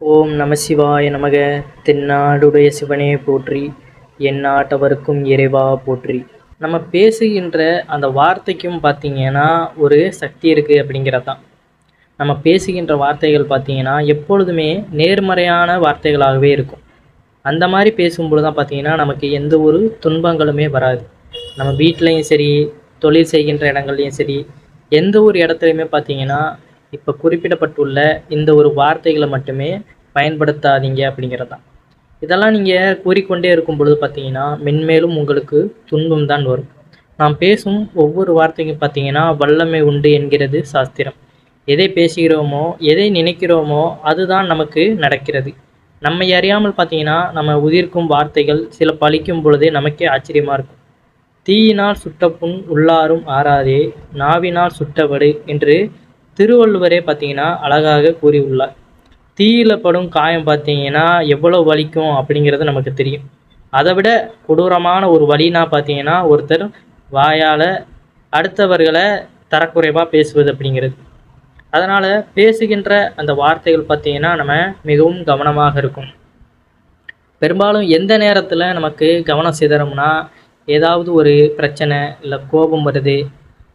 ஓம் நம சிவாய நமக. தென்னாடுடைய சிவனே போற்றி. எந்நாட்டவருக்கும் இறைவா போற்றி. நம்ம பேசுகின்ற அந்த வார்த்தைக்கும் பார்த்திங்கன்னா ஒரு சக்தி இருக்குது அப்படிங்கிறது தான் நம்ம பேசுகின்ற வார்த்தைகள் பார்த்திங்கன்னா எப்பொழுதுமே நேர்மறையான வார்த்தைகளாகவே இருக்கும். அந்த மாதிரி பேசும்பொழுது தான் பார்த்தீங்கன்னா நமக்கு எந்த ஒரு துன்பங்களுமே வராது. நம்ம வீட்லேயும் சரி தொழில் செய்கின்ற இடங்கள்லையும் சரி எந்த ஒரு இடத்துலையுமே பார்த்தீங்கன்னா இப்போ குறிப்பிடப்பட்டுள்ள இந்த ஒரு வார்த்தைகளை மட்டுமே பயன்படுத்தாதீங்க அப்படிங்கிறது தான் இதெல்லாம் நீங்கள் கூறிக்கொண்டே இருக்கும் பொழுது பார்த்தீங்கன்னா மென்மேலும் உங்களுக்கு துன்பம் தான் வரும். நாம் பேசும் ஒவ்வொரு வார்த்தைக்கும் பார்த்தீங்கன்னா வல்லமை உண்டு என்கிறது சாஸ்திரம். எதை பேசுகிறோமோ எதை நினைக்கிறோமோ அதுதான் நமக்கு நடக்கிறது. நம்மை அறியாமல் பார்த்தீங்கன்னா நம்ம உதிர்க்கும் வார்த்தைகள் சில பழிக்கும் பொழுதே நமக்கே ஆச்சரியமாக இருக்கும். தீயினால் சுட்ட புண் உள்ளாரும் ஆறாதே நாவினால் சுட்டபடு என்று திருவள்ளுவரே பார்த்தீங்கன்னா அழகாக கூறியுள்ளார். தீயில படும் காயம் பார்த்தீங்கன்னா எவ்வளோ வலிக்கும் அப்படிங்கிறது நமக்கு தெரியும். அதை விட கொடூரமான ஒரு வழினா பார்த்தீங்கன்னா ஒருத்தர் வாயால் அடுத்தவர்களை தரக்குறைவாக பேசுவது அப்படிங்கிறது. அதனால் பேசுகின்ற அந்த வார்த்தைகள் பார்த்தீங்கன்னா நம்ம மிகவும் கவனமாக இருக்கும். பெரும்பாலும் எந்த நேரத்தில் நமக்கு கவனம் சிதறோம்னா ஏதாவது ஒரு பிரச்சனை இல்லை கோபம் வருது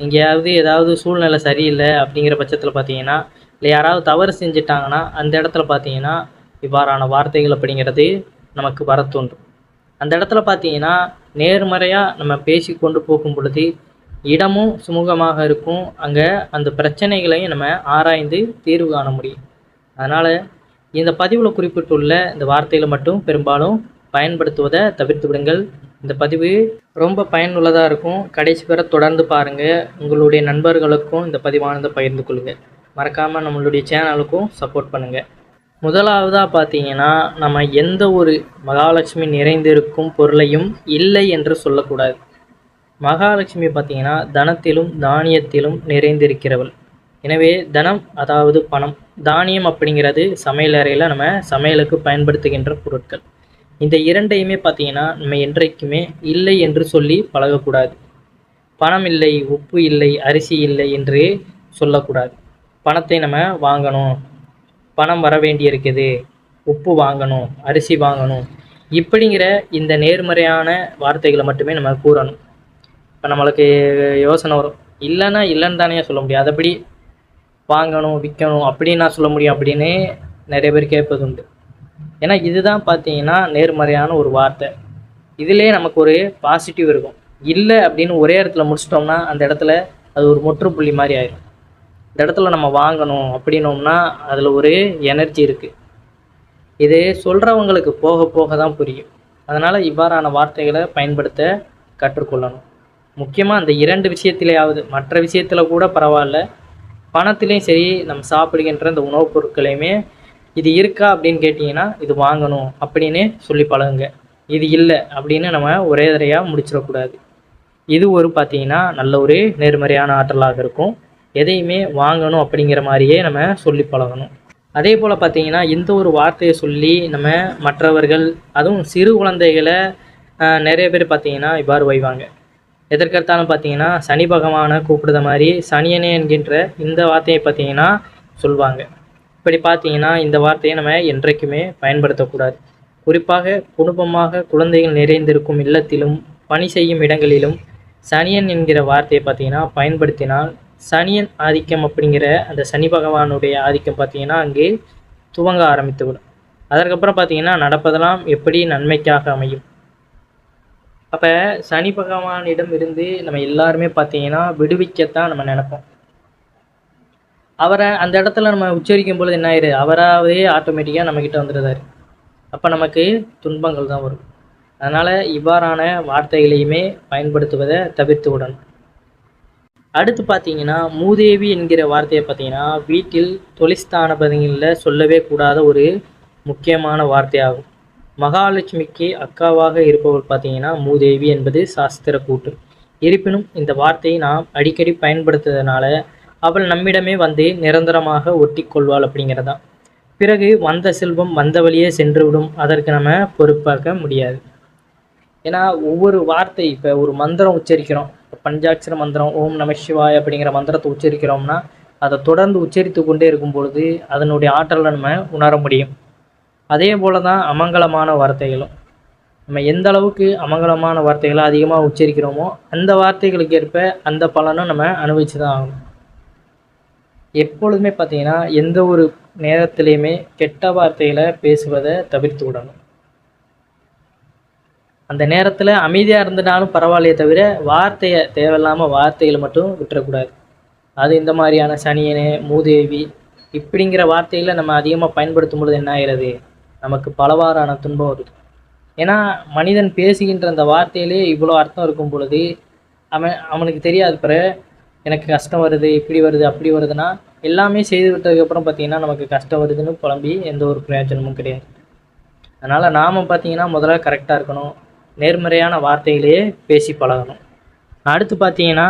எங்கேயாவது ஏதாவது சூழ்நிலை சரியில்லை அப்படிங்கிற பட்சத்தில் பார்த்தீங்கன்னா இல்லை யாராவது தவறு செஞ்சிட்டாங்கன்னா அந்த இடத்துல பார்த்தீங்கன்னா இவ்வாறான வார்த்தைகள் அப்படிங்கிறது நமக்கு வர தோன்றும். அந்த இடத்துல பார்த்தீங்கன்னா நேர்மறையாக நம்ம பேசி கொண்டு போகும் பொழுது இடமும் சுமூகமாக இருக்கும். அங்கே அந்த பிரச்சனைகளையும் நம்ம ஆராய்ந்து தீர்வு காண முடியும். அதனால் இந்த பதிவில் குறிப்பிட்டுள்ள இந்த வார்த்தைகளை மட்டும் பெரும்பாலும் பயன்படுத்துவதை தவிர்த்து விடுங்கள். இந்த பதிவு ரொம்ப பயனுள்ளதாக இருக்கும். கடைசி வரை தொடர்ந்து பாருங்கள் உங்களுடைய நண்பர்களுக்கும் இந்த பதிவானதை பகிர்ந்து கொள்ளுங்கள் மறக்காமல் நம்மளுடைய சேனலுக்கும் சப்போர்ட் பண்ணுங்கள் முதலாவதாக பார்த்தீங்கன்னா நம்ம எந்த ஒரு மகாலட்சுமி நிறைந்திருக்கும் பொருளையும் இல்லை என்று சொல்லக்கூடாது. மகாலட்சுமி பார்த்தீங்கன்னா தனத்திலும் தானியத்திலும் நிறைந்திருக்கிறவள். எனவே தனம் அதாவது பணம். தானியம் அப்படிங்கிறது சமையலறையில் நம்ம சமையலுக்கு பயன்படுத்துகின்ற பொருட்கள். இந்த இரண்டையுமே பார்த்தீங்கன்னா நம்ம என்றைக்குமே இல்லை என்று சொல்லி பழகக்கூடாது. பணம் இல்லை உப்பு இல்லை அரிசி இல்லை என்று சொல்லக்கூடாது. பணத்தை நம்ம வாங்கணும். பணம் வர வேண்டியிருக்குது. உப்பு வாங்கணும் அரிசி வாங்கணும். இப்படிங்கிற இந்த நேர்மறையான வார்த்தைகளை மட்டுமே நம்ம கூறணும். இப்போ நம்மளுக்கு யோசனை வரும். இல்லைன்னா இல்லைன்னு தானே சொல்ல முடியும். அதைப்படி வாங்கணும் விற்கணும் அப்படின்னு நான் சொல்ல முடியும் அப்படின்னு நிறைய பேர் கேட்பது உண்டு ஏன்னா இதுதான் பார்த்தீங்கன்னா நேர்மறையான ஒரு வார்த்தை. இதிலே நமக்கு ஒரு பாசிட்டிவ் இருக்கும். இல்லை அப்படின்னு ஒரே இடத்துல முடிச்சிட்டோம்னா அந்த இடத்துல அது ஒரு முற்றுப்புள்ளி மாதிரி ஆயிடும் இந்த இடத்துல நம்ம வாங்கணும் அப்படின்னோம்னா அதில் ஒரு எனர்ஜி இருக்குது இது சொல்கிறவங்களுக்கு போக போக தான் புரியும். அதனால் இவ்வாறான வார்த்தைகளை பயன்படுத்த கற்றுக்கொள்ளணும். முக்கியமாக அந்த இரண்டு விஷயத்திலேயாவது மற்ற விஷயத்தில் கூட பரவாயில்ல. பணத்துலேயும் சரி நம்ம சாப்பிடுகின்ற அந்த உணவுப் பொருட்களையுமே இது இருக்கா அப்படின்னு கேட்டிங்கன்னா இது வாங்கணும் அப்படின்னு சொல்லி பழகுங்க. இது இல்லை அப்படின்னு நம்ம ஒரே தடையாக முடிச்சிடக்கூடாது. இது ஒரு பார்த்தீங்கன்னா நல்ல ஒரு நேர்மறையான ஆற்றலாக இருக்கும். எதையுமே வாங்கணும் அப்படிங்கிற மாதிரியே நம்ம சொல்லி பழகணும். அதே போல் பார்த்தீங்கன்னா இந்த ஒரு வார்த்தையை சொல்லி நம்ம மற்றவர்கள் அதுவும் சிறு குழந்தைகளை நிறைய பேர் பார்த்தீங்கன்னா இவ்வாறு வைவாங்க. எதற்கெடுத்தாலும் பார்த்தீங்கன்னா சனி பகவானை கூப்பிடுற மாதிரி சனியனே என்கின்ற இந்த வார்த்தையை பார்த்தீங்கன்னா சொல்லுவாங்க இப்படி பார்த்தீங்கன்னா இந்த வார்த்தையை நம்ம என்றைக்குமே பயன்படுத்தக்கூடாது. குறிப்பாக குடும்பமாக குழந்தைகள் நிறைந்திருக்கும் இல்லத்திலும் பணி செய்யும் இடங்களிலும் சனியன் என்கிற வார்த்தையை பார்த்தீங்கன்னா பயன்படுத்தினால் சனியன் ஆதிக்கம் அப்படிங்கிற அந்த சனி பகவானுடைய ஆதிக்கம் பார்த்தீங்கன்னா அங்கே துவங்க ஆரம்பித்துவிடும். அதற்கப்புறம் பார்த்தீங்கன்னா நடப்பதெல்லாம் எப்படி நன்மைக்காக அமையும்? அப்போ சனி பகவானிடம் இருந்து நம்ம எல்லாருமே பார்த்தீங்கன்னா விடுவிக்கத்தான் நம்ம நினைப்போம். அவரை அந்த இடத்துல நம்ம உச்சரிக்கும் பொழுது என்ன ஆயிரு? அவராகவே ஆட்டோமேட்டிக்காக நம்மக்கிட்ட வந்துடுறாரு. அப்போ நமக்கு துன்பங்கள் தான் வரும். அதனால் இவ்வாறான வார்த்தைகளையுமே பயன்படுத்துவதை தவிர்த்து விடணும். அடுத்து பார்த்தீங்கன்னா மூதேவி என்கிற வார்த்தையை பார்த்தீங்கன்னா வீட்டில் தொழிஸ்தான பதிகளில் சொல்லவே கூடாத ஒரு முக்கியமான வார்த்தையாகும். மகாலட்சுமிக்கு அக்காவாக இருப்பவர் பார்த்தீங்கன்னா மூதேவி என்பது சாஸ்திர கூற்று. இருப்பினும் இந்த வார்த்தையை நாம் அடிக்கடி பயன்படுத்துவதனால அவள் நம்மிடமே வந்து நிரந்தரமாக ஒட்டி கொள்வாள் அப்படிங்கிறதா? பிறகு வந்த செல்வம் வந்த வழியே சென்றுவிடும். அதற்கு நம்ம பொறுப்பாக்க முடியாது. ஏன்னா ஒவ்வொரு வார்த்தை இப்போ ஒரு மந்திரம் உச்சரிக்கிறோம். இப்போ பஞ்சாட்சர மந்திரம் ஓம் நம சிவாய் அப்படிங்கிற மந்திரத்தை உச்சரிக்கிறோம்னா அதை தொடர்ந்து உச்சரித்து கொண்டே இருக்கும் பொழுது அதனுடைய ஆற்றலை நம்ம உணர முடியும். அதே போல் தான் அமங்கலமான வார்த்தைகளும். நம்ம எந்த அளவுக்கு அமங்கலமான வார்த்தைகளை அதிகமாக உச்சரிக்கிறோமோ அந்த வார்த்தைகளுக்கு ஏற்ப அந்த பலனும் நம்ம அனுபவிச்சு தான் ஆகணும். எப்பொழுதுமே பார்த்தீங்கன்னா எந்த ஒரு நேரத்திலையுமே கெட்ட வார்த்தைகளை பேசுவதை தவிர்த்து விடணும். அந்த நேரத்தில் அமைதியாக இருந்தனாலும் பரவாயில்லையே தவிர வார்த்தையை தேவையில்லாமல் வார்த்தைகளை மட்டும் விட்டுறக்கூடாது. அது இந்த மாதிரியான சனியனே மூதேவி இப்படிங்கிற வார்த்தைகளை நம்ம அதிகமாக பயன்படுத்தும் பொழுது என்ன ஆகிறது? நமக்கு பலவாறான துன்பம் வருது. ஏன்னா மனிதன் பேசுகின்ற அந்த வார்த்தையிலே இவ்வளோ அர்த்தம் இருக்கும் பொழுது அவன் அவனுக்கு தெரியாது பிற எனக்கு கஷ்டம் வருது இப்படி வருது அப்படி வருதுன்னா எல்லாமே செய்து விட்டதுக்கப்புறம் பார்த்தீங்கன்னா நமக்கு கஷ்டம் வருதுன்னு புலம்பி எந்த ஒரு பிரயோஜனமும் கிடையாது. அதனால் நாம் பார்த்தீங்கன்னா முதல்ல கரெக்டாக இருக்கணும். நேர்மறையான வார்த்தைகளையே பேசி பழகணும். அடுத்து பார்த்தீங்கன்னா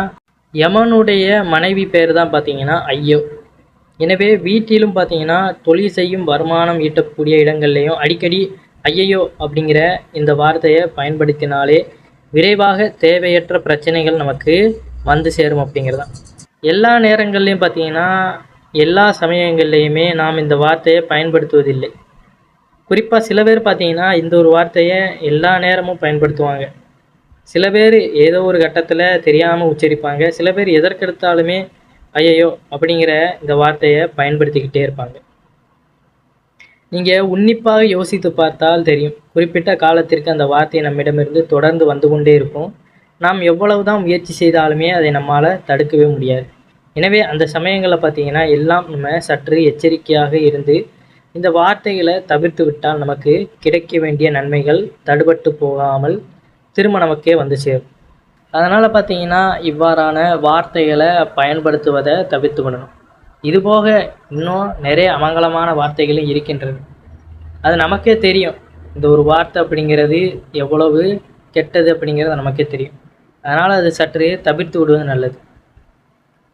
யமனுடைய மனைவி பேர் தான் பார்த்தீங்கன்னா ஐயோ. எனவே வீட்டிலும் பார்த்தீங்கன்னா தொழில் செய்யும் வருமானம் ஈட்டக்கூடிய இடங்கள்லையும் அடிக்கடி ஐயையோ அப்படிங்கிற இந்த வார்த்தையை பயன்படுத்தினாலே விரைவாக தேவையற்ற பிரச்சனைகள் நமக்கு வந்து சேரும் அப்படிங்கிறது? தான் எல்லா நேரங்கள்லையும் பார்த்தீங்கன்னா எல்லா சமயங்கள்லையுமே நாம் இந்த வார்த்தையை பயன்படுத்துவதில்லை. குறிப்பாக சில பேர் பார்த்தீங்கன்னா இந்த ஒரு வார்த்தையை எல்லா நேரமும் பயன்படுத்துவாங்க. சில பேர் ஏதோ ஒரு கட்டத்தில் தெரியாமல் உச்சரிப்பாங்க. சில பேர் எதற்கெடுத்தாலுமே ஐயையோ! அப்படிங்கிற இந்த வார்த்தையை பயன்படுத்திக்கிட்டே இருப்பாங்க. நீங்கள் உன்னிப்பாக யோசித்து பார்த்தால் தெரியும். குறிப்பிட்ட காலத்திற்கு அந்த வார்த்தை நம்மிடமிருந்து தொடர்ந்து வந்து கொண்டே இருக்கும். நாம் எவ்வளவு தான் முயற்சி செய்தாலுமே அதை நம்மால் தடுக்கவே முடியாது. எனவே அந்த சமயங்களில் பார்த்தீங்கன்னா எல்லாம் நம்ம சற்று எச்சரிக்கையாக இருந்து இந்த வார்த்தைகளை தவிர்த்து விட்டால் நமக்கு கிடைக்க வேண்டிய நன்மைகள் தடுபட்டு போகாமல் திரும்ப நமக்கே வந்து சேரும். அதனால் பார்த்தீங்கன்னா இவ்வாறான வார்த்தைகளை பயன்படுத்துவதை தவிர்த்து விடணும். இதுபோக இன்னும் நிறைய அமங்கலமான வார்த்தைகளும் இருக்கின்றது அது நமக்கே தெரியும். இந்த ஒரு வார்த்தை அப்படிங்கிறது எவ்வளவு கெட்டது அப்படிங்கிறது நமக்கே தெரியும். அதனால் அது சற்று தவிர்த்து விடுவது நல்லது.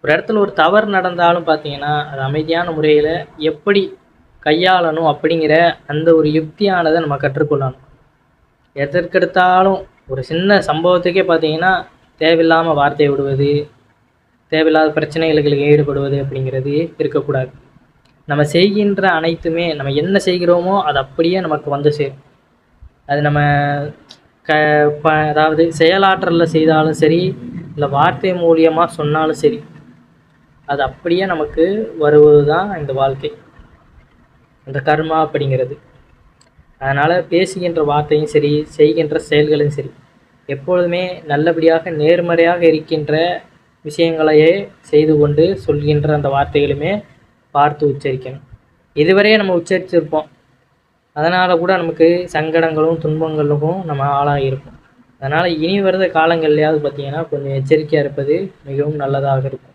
ஒரு இடத்துல ஒரு தவறு நடந்தாலும் பார்த்தீங்கன்னா அது அமைதியான முறையில் எப்படி கையாளணும் அப்படிங்கிற அந்த ஒரு யுக்தியானதை நம்ம கற்றுக்கொள்ளணும். எதற்கெடுத்தாலும் ஒரு சின்ன சம்பவத்துக்கே பார்த்தீங்கன்னா தேவையில்லாமல் வார்த்தை விடுவது தேவையில்லாத பிரச்சனைகளுக்கு ஈடுபடுவது அப்படிங்கிறது இருக்கக்கூடாது. நம்ம செய்கின்ற அனைத்துமே நம்ம என்ன செய்கிறோமோ அது அப்படியே நமக்கு வந்து சேரும். அது நம்ம க ப அதாவது செயலாற்றலில் செய்தாலும் சரி இல்லை வார்த்தை மூலியமாக சொன்னாலும் சரி அது அப்படியே நமக்கு வருவது தான் இந்த வாழ்க்கை. இந்த கர்மா அப்படிங்கிறது. அதனால் பேசுகின்ற வார்த்தையும் சரி செய்கின்ற செயல்களும் சரி எப்பொழுதுமே நல்லபடியாக நேர்மறையாக இருக்கின்ற விஷயங்களையே செய்து கொண்டு சொல்கின்ற அந்த வார்த்தைகளுமே பார்த்து உச்சரிக்கணும். இதுவரையே நம்ம உச்சரிச்சிருப்போம். அதனால் கூட நமக்கு சங்கடங்களும் துன்பங்களுக்கும் நம்ம ஆளாக இருக்கும் அதனால் இனி வருத காலங்கள்லையாவது பார்த்திங்கன்னா கொஞ்சம் எச்சரிக்கையாக இருப்பது மிகவும் நல்லதாக இருக்கும்.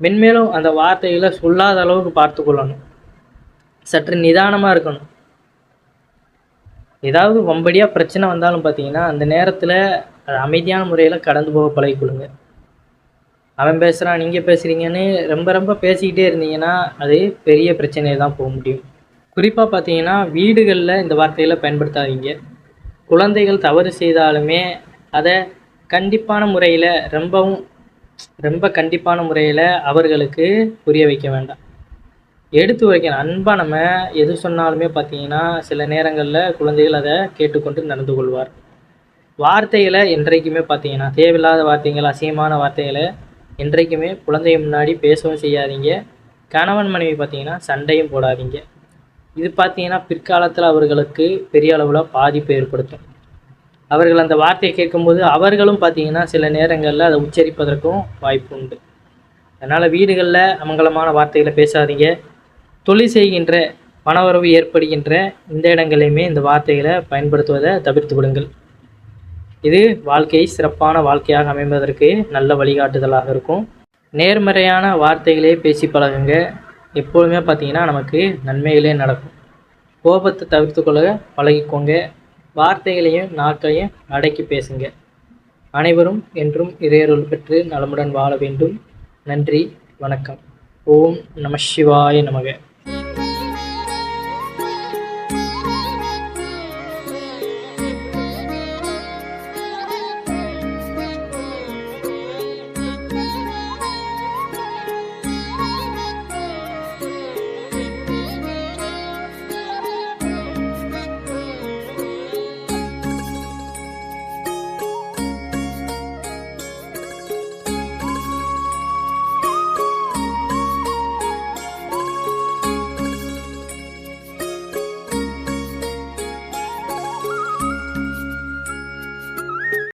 மென்மேலும் அந்த வார்த்தைகளை சொல்லாத அளவுக்கு பார்த்து கொள்ளணும். சற்று நிதானமாக இருக்கணும். ஏதாவது வம்படியாக பிரச்சனை வந்தாலும் பார்த்தீங்கன்னா அந்த நேரத்தில் அமைதியான முறையில் கடந்து போக பழகிக்கொள்ளுங்க. அவன் பேசுகிறான் நீங்கள் பேசுகிறீங்கன்னு ரொம்ப ரொம்ப பேசிக்கிட்டே இருந்தீங்கன்னா அது பெரிய பிரச்சனையை தான் போக முடியும். குறிப்பாக பார்த்தீங்கன்னா வீடுகளில் இந்த வார்த்தைகளை பயன்படுத்தாதீங்க. குழந்தைகள் தவறு செய்தாலுமே அதை கண்டிப்பான முறையில் ரொம்பவும் ரொம்ப கண்டிப்பான முறையில் அவர்களுக்கு புரிய வைக்க வேண்டாம். எடுத்து வைக்கணும். அன்பாக நம்ம எது சொன்னாலுமே பார்த்தீங்கன்னா சில நேரங்களில் குழந்தைகள் அதை கேட்டுக்கொண்டு நடந்து கொள்வார். வார்த்தைகளை என்றைக்குமே பார்த்தீங்கன்னா தேவையில்லாத வார்த்தைகள் அசிங்கமான வார்த்தைகளை என்றைக்குமே குழந்தைய முன்னாடி பேசவும் செய்யாதீங்க. கணவன் மனைவி பார்த்தீங்கன்னா சண்டையும் போடாதீங்க. இது பார்த்தீங்கன்னா பிற்காலத்தில் அவர்களுக்கு பெரிய அளவில் பாதிப்பு ஏற்படுத்தும். அவர்கள் அந்த வார்த்தையை கேட்கும்போது அவர்களும் பார்த்தீங்கன்னா சில நேரங்களில் அதை உச்சரிப்பதற்கும் வாய்ப்பு உண்டு. அதனால் வீடுகளில் அமங்கலமான வார்த்தைகளை பேசாதீங்க. தொழில் செய்கின்ற பணவரவு ஏற்படுகின்ற இந்த இடங்களையுமே இந்த வார்த்தைகளை பயன்படுத்துவதை தவிர்த்து விடுங்கள். இது வாழ்க்கையை சிறப்பான வாழ்க்கையாக அமைவதற்கு நல்ல வழிகாட்டுதலாக இருக்கும். நேர்மறையான வார்த்தைகளே பேசி பழகுங்க. எப்பொழுதுமே பார்த்தீங்கன்னா நமக்கு நன்மைகளே நடக்கும். கோபத்தை தவிர்த்து கொள்ள பழகிக்கோங்க. வார்த்தைகளையும் நாக்கையும் அடக்கி பேசுங்க. அனைவரும் என்றும் இறையருள் பெற்று நலமுடன் வாழ வேண்டும். நன்றி வணக்கம். ஓம் நம சிவாய நமக.